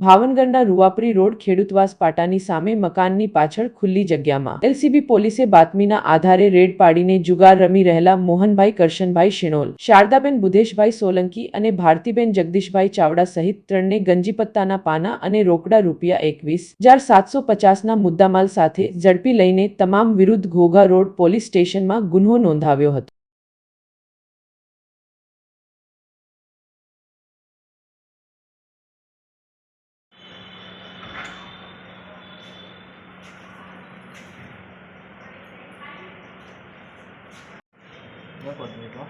ભાવનગરના રૂવાપરી રોડ ખેડૂતવાસ પાટાની સામે મકાનની પાછળ ખુલ્લી જગ્યામાં. એલસીબી પોલીસે બાતમીના આધારે રેડ પાડીને જુગાર રમી રહેલા મોહનભાઈ કરશનભાઈ શિણોલ શારદાબેન બુધેશભાઈ સોલંકી અને ભારતીબેન જગદીશભાઈ ચાવડા સહિત ત્રણને ગંજીપત્તાના પાના અને રોકડા રૂપિયા એકવીસ હજાર સાતસો પચાસના મુદ્દામાલ સાથે ઝડપી લઈને તમામ વિરુદ્ધ ઘોઘા રોડ પોલીસ સ્ટેશનમાં ગુન્હો નોંધાવ્યો હતો. That was me, bro.